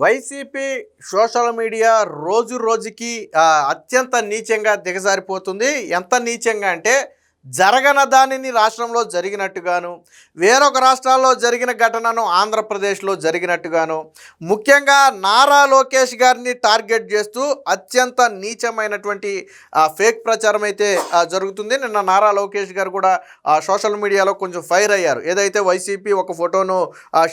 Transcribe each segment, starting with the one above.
YCP social media రోజు రోజుకి అత్యంత నీచంగా దిగజారిపోతుంది. ఎంత నీచంగా అంటే జరగన దానిని రాష్ట్రంలో జరిగినట్టుగాను వేరొక రాష్ట్రాల్లో జరిగిన ఘటనను ఆంధ్రప్రదేశ్లో జరిగినట్టుగాను ముఖ్యంగా నారా లోకేష్ గారిని టార్గెట్ చేస్తూ అత్యంత నీచమైనటువంటి ఫేక్ ప్రచారం అయితే జరుగుతుంది. నిన్న నారా లోకేష్ గారు కూడా సోషల్ మీడియాలో కొంచెం ఫైర్ అయ్యారు. ఏదైతే వైసీపీ ఒక ఫోటోను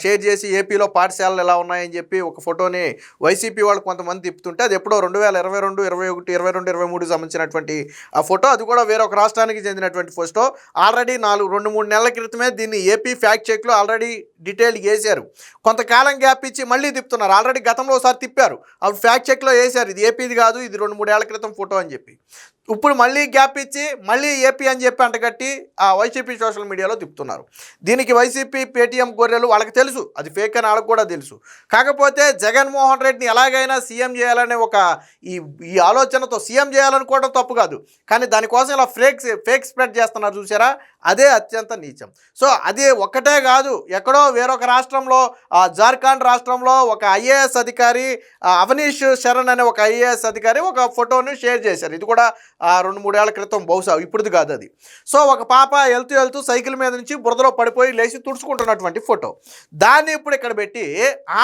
షేర్ చేసి ఏపీలో పాఠశాలలు ఎలా ఉన్నాయని చెప్పి ఒక ఫోటోని వైసీపీ వాళ్ళు కొంతమంది తిప్పుతుంటే అది ఎప్పుడో రెండు వేల ఇరవై రెండు ఇరవై ఒకటి ఇరవై రెండు ఇరవై మూడు సంబంధించినటువంటి ఆ ఫోటో. అది కూడా వేరొక రాష్ట్రానికి చెందినటువంటి ఫోటో ఆల్రెడీ నాలుగు రెండు మూడు నెలల క్రితమే దీన్ని ఏపీ ఫ్యాక్ట్ చెక్లో ఆల్రెడీ డీటెయిల్ వేశారు కొంతకాలం గ్యాప్ ఇచ్చి మళ్ళీ తిప్పుతున్నారు. ఆల్రెడీ గతంలో ఒకసారి తిప్పారు. అప్పుడు ఫ్యాక్ట్ చెక్లో వేశారు. ఇది ఏపీది కాదు ఇది రెండు మూడేళ్ళ క్రితం ఫోటో అని చెప్పి. ఇప్పుడు మళ్ళీ గ్యాప్ ఇచ్చి మళ్ళీ ఏపీ అని చెప్పి అంటగట్టి ఆ వైసీపీ సోషల్ మీడియాలో తిప్పుతున్నారు. దీనికి వైసీపీ పేటీఎం గొర్రెలు వాళ్ళకి తెలుసు. అది ఫేక్ అని వాళ్ళకి కూడా తెలుసు. కాకపోతే జగన్మోహన్ రెడ్డిని ఎలాగైనా సీఎం చేయాలనే ఒక ఈ ఈ ఆలోచనతో సీఎం చేయాలనుకోవడం తప్పు కాదు. కానీ దానికోసం ఇలా ఫేక్ ఫేక్ స్ప్రెడ్ చేస్తున్నారు చూసారా? అదే అత్యంత నీచం. సో అది ఒక్కటే కాదు ఎక్కడో వేరొక రాష్ట్రంలో జార్ఖండ్ రాష్ట్రంలో ఒక ఐఏఎస్ అధికారి అవనీష్ శరణ్ అనే ఒక ఐఏఎస్ అధికారి ఒక ఫోటోని షేర్ చేశారు. ఇది కూడా రెండు మూడేళ్ళ క్రితం బహుశా ఇప్పుడుది కాదు అది. సో ఒక పాప వెళ్తూ వెళ్తూ సైకిల్ మీద నుంచి బురదలో పడిపోయి లేచి తుడుచుకుంటున్నటువంటి ఫోటో. దాన్ని ఇప్పుడు ఇక్కడ పెట్టి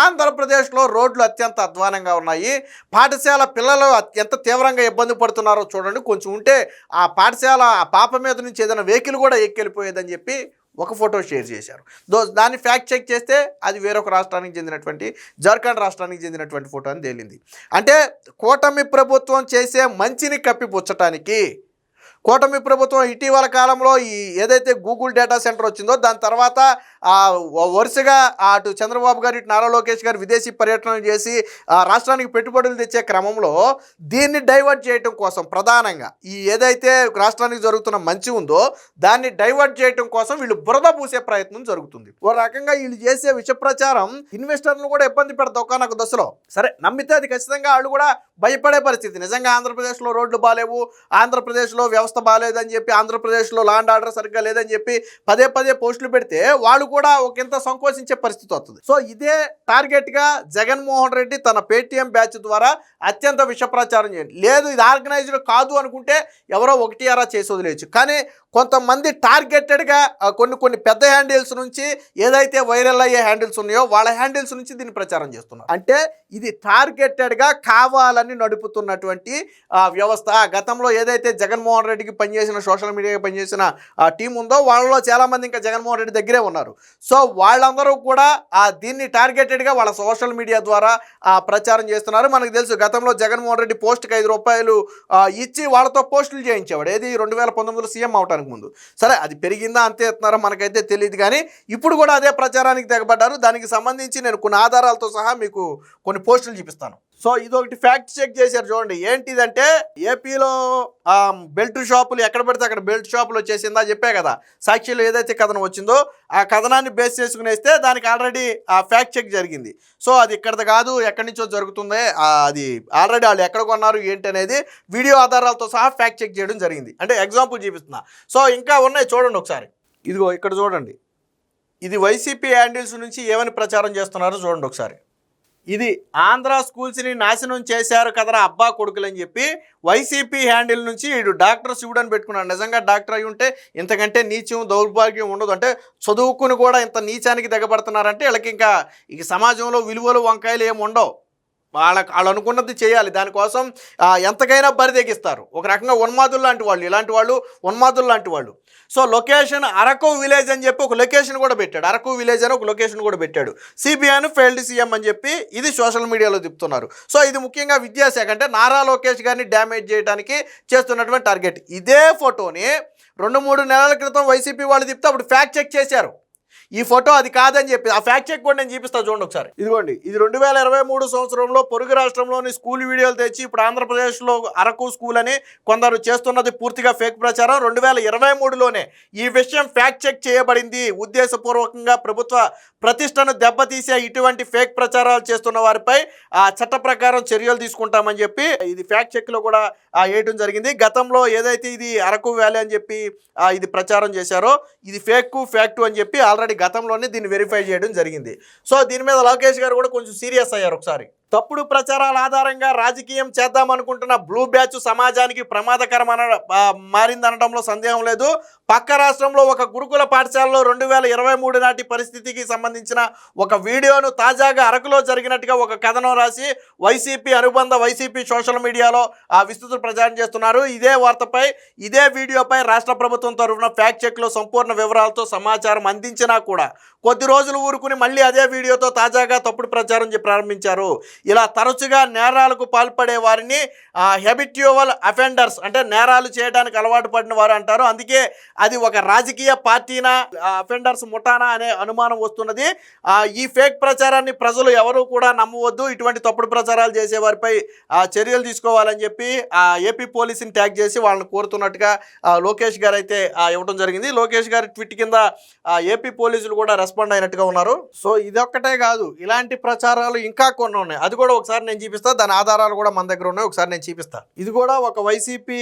ఆంధ్రప్రదేశ్లో రోడ్లు అత్యంత అధ్వానంగా ఉన్నాయి. పాఠశాల పిల్లలు ఎంత తీవ్రంగా ఇబ్బంది పడుతున్నారో చూడండి. కొంచెం ఉంటే ఆ పాఠశాల ఆ పాప మీద నుంచి ఏదైనా వెహికల్ కూడా ఎక్కెళ్ళిపోయేదని చెప్పి ఒక ఫోటో షేర్ చేశారు. దో దాన్ని ఫ్యాక్ట్ చెక్ చేస్తే అది వేరొక రాష్ట్రానికి చెందినటువంటి జార్ఖండ్ రాష్ట్రానికి చెందినటువంటి ఫోటో అని తేలింది. అంటే కూటమి ప్రభుత్వం చేసే మంచిని కప్పిపుచ్చటానికి కూటమి ప్రభుత్వం ఇటీవల కాలంలో ఈ ఏదైతే గూగుల్ డేటా సెంటర్ వచ్చిందో దాని తర్వాత వరుసగా అటు చంద్రబాబు గారు ఇటు నారా లోకేష్ గారు విదేశీ పర్యటనలు చేసి ఆ రాష్ట్రానికి పెట్టుబడులు తెచ్చే క్రమంలో దీన్ని డైవర్ట్ చేయటం కోసం ప్రధానంగా ఈ ఏదైతే రాష్ట్రానికి జరుగుతున్న మంచి ఉందో దాన్ని డైవర్ట్ చేయటం కోసం వీళ్ళు బురద పూసే ప్రయత్నం జరుగుతుంది. ఓ రకంగా వీళ్ళు చేసే విష ప్రచారం ఇన్వెస్టర్లను కూడా ఇబ్బంది పెడతావు నాకు దశలో. సరే నమ్మితే అది ఖచ్చితంగా వాళ్ళు కూడా భయపడే పరిస్థితి. నిజంగా ఆంధ్రప్రదేశ్లో రోడ్లు బాగాలేవు ఆంధ్రప్రదేశ్లో వ్యవస్థ బాగాలేదని చెప్పి ఆంధ్రప్రదేశ్లో లాండ్ ఆర్డర్ సరిగ్గా లేదని చెప్పి పదే పదే పోస్టులు పెడితే వాళ్ళు కూడా ఒకంత సంకోచించే పరిస్థితి వస్తుంది. సో ఇదే టార్గెట్గా జగన్మోహన్ రెడ్డి తన పేటీఎం బ్యాచ్ ద్వారా అత్యంత విష ప్రచారం చేయండి. లేదు ఇది ఆర్గనైజ్డ్ కాదు అనుకుంటే ఎవరో ఒకటి అరా చేసి వదిలేయచ్చు. కానీ కొంతమంది టార్గెటెడ్గా కొన్ని కొన్ని పెద్ద హ్యాండిల్స్ నుంచి ఏదైతే వైరల్ అయ్యే హ్యాండిల్స్ ఉన్నాయో వాళ్ళ హ్యాండిల్స్ నుంచి దీన్ని ప్రచారం చేస్తున్నారు. అంటే ఇది టార్గెటెడ్గా కావాలని నడుపుతున్నటువంటి వ్యవస్థ. గతంలో ఏదైతే జగన్మోహన్ రెడ్డి రెడ్డికి పనిచేసిన సోషల్ మీడియాకి పనిచేసిన ఆ టీం ఉందో వాళ్ళలో చాలామంది ఇంకా జగన్మోహన్ రెడ్డి దగ్గరే ఉన్నారు. సో వాళ్ళందరూ కూడా ఆ దీన్ని టార్గెటెడ్గా వాళ్ళ సోషల్ మీడియా ద్వారా ఆ, ప్రచారం చేస్తున్నారు. మనకు తెలుసు గతంలో జగన్మోహన్ రెడ్డి పోస్ట్కి ఐదు రూపాయలు ఇచ్చి వాళ్ళతో పోస్టులు చేయించేవాడు. ఏది రెండు వేల పంతొమ్మిదిలో సీఎం అవడానికి ముందు. సరే అది పెరిగిందా అంతే ఎత్తున్నారో మనకైతే తెలియదు కానీ ఇప్పుడు కూడా అదే ప్రచారానికి తెగబడ్డారు. దానికి సంబంధించి నేను కొన్ని ఆధారాలతో సహా మీకు కొన్ని పోస్టులు చూపిస్తాను. సో ఇది ఒకటి ఫ్యాక్ట్ చెక్ చేశారు చూడండి. ఏంటిదంటే ఏపీలో బెల్ట్ షాపులు ఎక్కడ పడితే అక్కడ బెల్ట్ షాపులు వచ్చేసిందా చెప్పే కదా. సాక్షిలో ఏదైతే కథనం వచ్చిందో ఆ కథనాన్ని బేస్ చేసుకునేస్తే దానికి ఆల్రెడీ ఆ ఫ్యాక్ట్ చెక్ జరిగింది. సో అది ఇక్కడది కాదు ఎక్కడి నుంచో జరుగుతుంది అది ఆల్రెడీ వాళ్ళు ఎక్కడ కొన్నారు ఏంటి అనేది వీడియో ఆధారాలతో సహా ఫ్యాక్ట్ చెక్ చేయడం జరిగింది. అంటే ఎగ్జాంపుల్ చూపిస్తున్నా. సో ఇంకా ఉన్నాయి చూడండి ఒకసారి. ఇదిగో ఇక్కడ చూడండి. ఇది వైసీపీ హ్యాండిల్స్ నుంచి ఏమని ప్రచారం చేస్తున్నారో చూడండి ఒకసారి. ఇది ఆంధ్ర స్కూల్స్ని నాశనం చేశారు కదరా అబ్బా కొడుకులు అని చెప్పి వైసీపీ హ్యాండిల్ నుంచి వీడు డాక్టర్ శివుడు అని పెట్టుకున్నాడు. నిజంగా డాక్టర్ అయి ఉంటే ఇంతకంటే నీచం దౌర్భాగ్యం ఉండదు. అంటే చదువుకుని కూడా ఇంత నీచానికి దిగబడుతున్నారంటే వీళ్ళకి ఇంకా ఇక సమాజంలో విలువలు వంకాయలు ఏమి ఉండవు. వాళ్ళకి వాళ్ళు అనుకున్నది చేయాలి. దానికోసం ఎంతకైనా బరితెగిస్తారు ఒక రకంగా ఉన్మాదులు లాంటి వాళ్ళు ఇలాంటి వాళ్ళు ఉన్మాదులు లాంటి వాళ్ళు. సో లొకేషన్ అరకు విలేజ్ అని చెప్పి ఒక లొకేషన్ కూడా పెట్టాడు. అరకు విలేజ్ అని ఒక లొకేషన్ కూడా పెట్టాడు. సిబిఐను ఫెయిల్డ్ సీఎం అని చెప్పి ఇది సోషల్ మీడియాలో చెప్తున్నారు సో ఇది ముఖ్యంగా విద్యాశాఖ అంటే నారా లోకేష్ గారిని డ్యామేజ్ చేయడానికి చేస్తున్నటువంటి టార్గెట్. ఇదే ఫోటోని రెండు మూడు నెలల క్రితం వైసీపీ వాళ్ళు చెప్తే అప్పుడు ఫ్యాక్ట్ చెక్ చేశారు. ఈ ఫోటో అది కాదని చెప్పి ఆ ఫ్యాక్ట్ చెక్ కూడా నేను చూపిస్తా చూడండి ఒకసారి. ఇదిగోండి ఇది రెండు వేల ఇరవై మూడు సంవత్సరంలో పొరుగు రాష్ట్రంలోని స్కూల్ వీడియోలు తెచ్చి ఇప్పుడు ఆంధ్రప్రదేశ్లో అరకు స్కూల్ అని కొందరు చేస్తున్నది పూర్తిగా ఫేక్ ప్రచారం. రెండు వేల ఇరవై మూడులోనే ఈ విషయం ఫ్యాక్ట్ చెక్ చేయబడింది. ఉద్దేశపూర్వకంగా ప్రభుత్వ ప్రతిష్టను దెబ్బతీసే ఇటువంటి ఫేక్ ప్రచారాలు చేస్తున్న వారిపై ఆ చట్ట ప్రకారం చర్యలు తీసుకుంటామని చెప్పి ఇది ఫ్యాక్ట్ చెక్లో కూడా ఆ, వేయటం జరిగింది. గతంలో ఏదైతే ఇది అరకు వ్యాలీ అని చెప్పి ఇది ప్రచారం చేశారో ఇది ఫేక్ ఫ్యాక్ట్ అని చెప్పి ఆల్రెడీ గతంలోనే దీన్ని వెరిఫై చేయడం జరిగింది. సో దీని మీద లోకేష్ గారు కూడా కొంచెం సీరియస్ అయ్యారు ఒకసారి. తప్పుడు ప్రచారాల ఆధారంగా రాజకీయం చేద్దామనుకుంటున్న బ్లూ బ్యాచ్ సమాజానికి ప్రమాదకరమన మారిందనడంలో సందేహం లేదు. పక్క రాష్ట్రంలో ఒక గురుకుల పాఠశాలలో రెండు వేల ఇరవై మూడు నాటి పరిస్థితికి సంబంధించిన ఒక వీడియోను తాజాగా అరకులో జరిగినట్టుగా ఒక కథనం రాసి వైసీపీ అనుబంధ వైసీపీ సోషల్ మీడియాలో ఆ విస్తృత ప్రచారం చేస్తున్నారు. ఇదే వార్తపై ఇదే వీడియోపై రాష్ట్ర ప్రభుత్వం తరఫున ఫ్యాక్ట్ చెక్లో సంపూర్ణ వివరాలతో సమాచారం అందించినా కూడా కొద్ది రోజులు ఊరుకుని మళ్ళీ అదే వీడియోతో తాజాగా తప్పుడు ప్రచారం చే- ప్రారంభించారు. ఇలా తరచుగా నేరాలకు పాల్పడే వారిని హెబిట్యువల్ అఫెండర్స్ అంటే నేరాలు చేయడానికి అలవాటు పడిన వారు అంటారు. అందుకే అది ఒక రాజకీయ పార్టీనా అఫెండర్స్ ముఠానా అనే అనుమానం వస్తున్నది. ఈ ఫేక్ ప్రచారాన్ని ప్రజలు ఎవరు కూడా నమ్మవద్దు. ఇటువంటి తప్పుడు ప్రచారాలు చేసే వారిపై ఆ, చర్యలు తీసుకోవాలని చెప్పి ఆ, ఏపీ పోలీసుని ట్యాగ్ చేసి వాళ్ళని కోరుతున్నట్టుగా లోకేష్ గారు అయితే ఇవ్వడం జరిగింది. లోకేష్ గారి ట్విట్ కింద ఏపీ పోలీసులు కూడా రెస్పాండ్ అయినట్టుగా ఉన్నారు. సో ఇదొక్కటే కాదు. ఇలాంటి ప్రచారాలు ఇంకా కొన్ని ఉన్నాయి. అది కూడా ఒకసారి నేను చూపిస్తా. దాని ఆధారాలు కూడా మన దగ్గర ఉన్నాయి. ఒకసారి నేను చూపిస్తా. ఇది కూడా ఒక వైసీపీ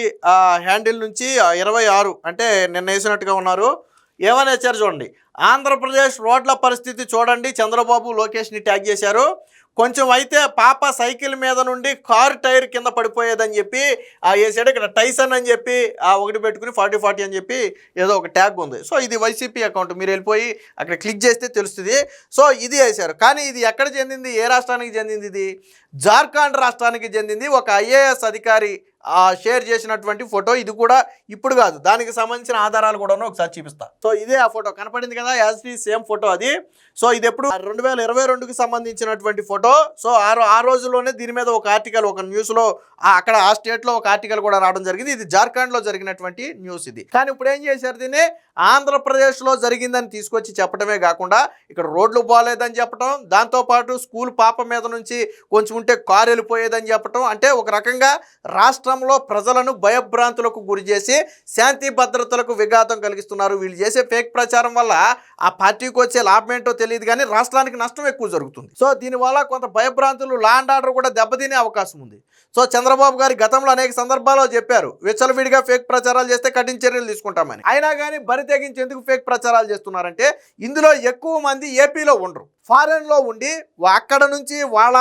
హ్యాండిల్ నుంచి ఇరవై ఆరు అంటే నిన్న వేసినట్టుగా ఉన్నారు. ఏమని వచ్చారు చూడండి. ఆంధ్రప్రదేశ్ రోడ్ల పరిస్థితి చూడండి. చంద్రబాబు లోకేష్ని ట్యాగ్ చేశారు. కొంచెం అయితే పాప సైకిల్ మీద నుండి కారు టైర్ కింద పడిపోయేదని చెప్పి ఆ వేసాడు ఇక్కడ టైసన్ అని చెప్పి ఆ ఒకటి పెట్టుకుని ఫార్టీ ఫార్టీ అని చెప్పి ఏదో ఒక ట్యాగ్ ఉంది. సో ఇది వైసీపీ అకౌంట్. మీరు వెళ్ళిపోయి అక్కడ క్లిక్ చేస్తే తెలుస్తుంది. సో ఇది వేశారు. కానీ ఇది ఎక్కడ చెందింది? ఏ రాష్ట్రానికి చెందింది ఇది? జార్ఖండ్ రాష్ట్రానికి చెందింది. ఒక ఐఏఎస్ అధికారి ఆ షేర్ చేసినటువంటి ఫోటో. ఇది కూడా ఇప్పుడు కాదు. దానికి సంబంధించిన ఆధారాలు కూడా ఒకసారి చూపిస్తా. సో ఇదే ఆ ఫోటో. కనపడింది కదా? యాజ్ టీ సేమ్ ఫోటో అది. సో ఇది ఎప్పుడు రెండు వేల ఇరవై రెండుకి సంబంధించినటువంటి ఫోటో. సో ఆ ఆ రోజుల్లోనే దీని మీద ఒక ఆర్టికల్ ఒక న్యూస్లో అక్కడ ఆ స్టేట్లో ఒక ఆర్టికల్ కూడా రావడం జరిగింది. ఇది జార్ఖండ్లో జరిగినటువంటి న్యూస్ ఇది. కానీ ఇప్పుడు ఏం చేశారు దీన్ని? ఆంధ్రప్రదేశ్లో జరిగిందని తీసుకొచ్చి చెప్పడమే కాకుండా ఇక్కడ రోడ్లు బాగాలేదని చెప్పడం దాంతోపాటు స్కూల్ పాప మీద నుంచి కొంచెం ఉంటే కారు వెళ్ళిపోయేదని చెప్పడం అంటే ఒక రకంగా రాష్ట్రంలో ప్రజలను భయభ్రాంతులకు గురి చేసి శాంతి భద్రతలకు విఘాతం కలిగిస్తున్నారు. వీళ్ళు చేసే ఫేక్ ప్రచారం వల్ల ఆ పార్టీకి వచ్చే లాభం ఏంటో తెలియదు కానీ రాష్ట్రానికి నష్టం ఎక్కువ జరుగుతుంది. సో దీనివల్ల కొంత భయభ్రాంతులు లా అండ్ ఆర్డర్ కూడా దెబ్బతినే అవకాశం ఉంది. సో చంద్రబాబు గారి గతంలో అనేక సందర్భాల్లో చెప్పారు విచ్చలవిడిగా ఫేక్ ప్రచారాలు చేస్తే కఠిన చర్యలు తీసుకుంటామని. అయినా కానీ బరి తెగించేందుకు ఫేక్ ప్రచారాలు చేస్తున్నారంటే ఇందులో ఎక్కువ మంది ఏపీలో ఉండరు. ఫారెన్లో ఉండి అక్కడ నుంచి వాళ్ళ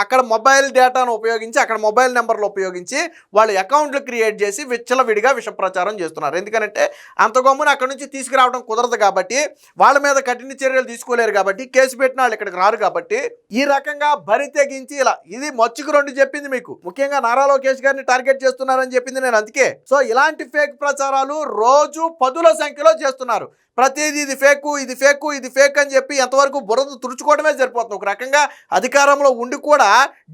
అక్కడ మొబైల్ డేటాను ఉపయోగించి అక్కడ మొబైల్ నెంబర్లు ఉపయోగించి వాళ్ళు అకౌంట్లు క్రియేట్ చేసి విచ్చలవిడిగా విష ప్రచారం చేస్తున్నారు. ఎందుకంటే అంత గమ్మున అక్కడ నుంచి తీసుకురావడం కుదరదు కాబట్టి వాళ్ళ మీద కఠిన చర్యలు తీసుకోలేరు కాబట్టి కేసు పెట్టిన వాళ్ళు ఇక్కడికి రారు కాబట్టి ఈ రకంగా బరి తెగించి ఇలా ఇది మచ్చుకు రెండు చెప్పింది మీకు. ముఖ్యంగా నారా లోకేష్ గారిని టార్గెట్ చేస్తున్నారని చెప్పింది నేను అందుకే. సో ఇలాంటి ఫేక్ ప్రచారాలు రోజు పదుల సంఖ్యలో చేస్తున్నారు. ప్రతిదీ ఇది ఫేకు ఇది ఫేకు ఇది ఫేక్ అని చెప్పి ఎంతవరకు బురద తుడుచుకోవడమే సరిపోతుంది. ఒక రకంగా అధికారంలో ఉండి కూడా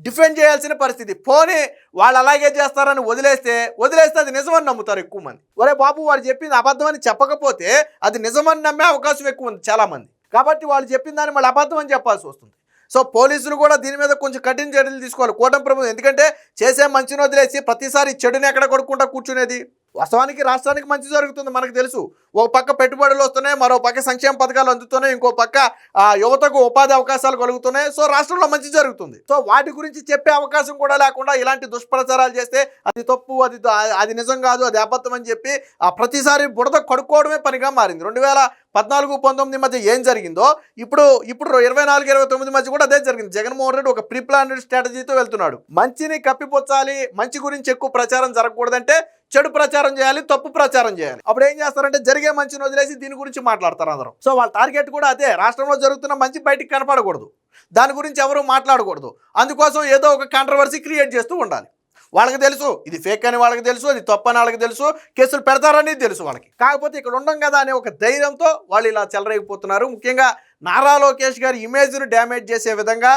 డిఫెండ్ చేయాల్సిన పరిస్థితి. పోనీ వాళ్ళు అలాగే చేస్తారని వదిలేస్తే వదిలేస్తే అది నిజమని నమ్ముతారు ఎక్కువ మంది. ఒరే బాబు వాడు చెప్పింది అబద్ధం అని చెప్పకపోతే అది నిజమని నమ్మే అవకాశం ఎక్కువ ఉంది చాలామంది కాబట్టి వాళ్ళు చెప్పిన దాన్ని మళ్ళీ అబద్ధం అని చెప్పాల్సి వస్తుంది. సో పోలీసులు కూడా దీని మీద కొంచెం కఠిన చర్యలు తీసుకోవాలి. కూటమి ప్రభుత్వం ఎందుకంటే చేసే మంచిని వదిలేసి ప్రతిసారి చెడుని ఎక్కడ కొడుకుంటా కూర్చునేది? వాస్తవానికి రాష్ట్రానికి మంచి జరుగుతుంది మనకు తెలుసు. ఒక పక్క పెట్టుబడులు వస్తున్నాయి మరో పక్క సంక్షేమ పథకాలు అందుతున్నాయి ఇంకో పక్క ఆ, యువతకు ఉపాధి అవకాశాలు కలుగుతున్నాయి. సో రాష్ట్రంలో మంచి జరుగుతుంది. సో వాటి గురించి చెప్పే అవకాశం కూడా లేకుండా ఇలాంటి దుష్ప్రచారాలు చేస్తే అది తప్పు అది అది నిజం కాదు అది అబద్ధం అని చెప్పి ఆ ప్రతిసారి బుడద కడుక్కోవడమే పనిగా మారింది. రెండు వేల పద్నాలుగు పంతొమ్మిది మధ్య ఏం జరిగిందో ఇప్పుడు ఇప్పుడు ఇరవై నాలుగు ఇరవై తొమ్మిది మధ్య కూడా అదే జరిగింది. జగన్మోహన్ రెడ్డి ఒక ప్రీ ప్లానెడ్ స్ట్రాటజీతో వెళ్తున్నాడు. మంచిని కప్పిపుచ్చాలి మంచి గురించి ఎక్కువ ప్రచారం జరగకూడదంటే చెడు ప్రచారం చేయాలి తప్పు ప్రచారం చేయాలి. అప్పుడు ఏం చేస్తారంటే జరిగే మంచిని వదిలేసి దీని గురించి మాట్లాడతారు అందరూ. సో వాళ్ళ టార్గెట్ కూడా అదే. రాష్ట్రంలో జరుగుతున్న మంచి బయటికి కనపడకూడదు. దాని గురించి ఎవరు మాట్లాడకూడదు. అందుకోసం ఏదో ఒక కాంట్రవర్సీ క్రియేట్ చేస్తూ ఉండాలి. వాళ్ళకి తెలుసు ఇది ఫేక్ అని వాళ్ళకి తెలుసు అది తప్పని వాళ్ళకి తెలుసు కేసులు పెడతారని తెలుసు వాళ్ళకి. కాకపోతే ఇక్కడ ఉండం కదా అనే ఒక ధైర్యంతో వాళ్ళు ఇలా చెలరేగిపోతున్నారు. ముఖ్యంగా నారా లోకేష్ గారి ఇమేజ్ను డ్యామేజ్ చేసే విధంగా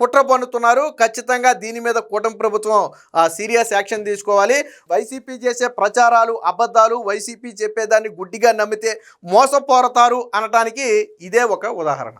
కుట్ర పన్నుతున్నారు. ఖచ్చితంగా దీని మీద కూటమి ప్రభుత్వం సీరియస్ యాక్షన్ తీసుకోవాలి. వైసీపీ చేసే ప్రచారాలు అబద్ధాలు వైసీపీ చెప్పేదాన్ని గుడ్డిగా నమ్మితే మోసపోరతారు అనటానికి ఇదే ఒక ఉదాహరణ.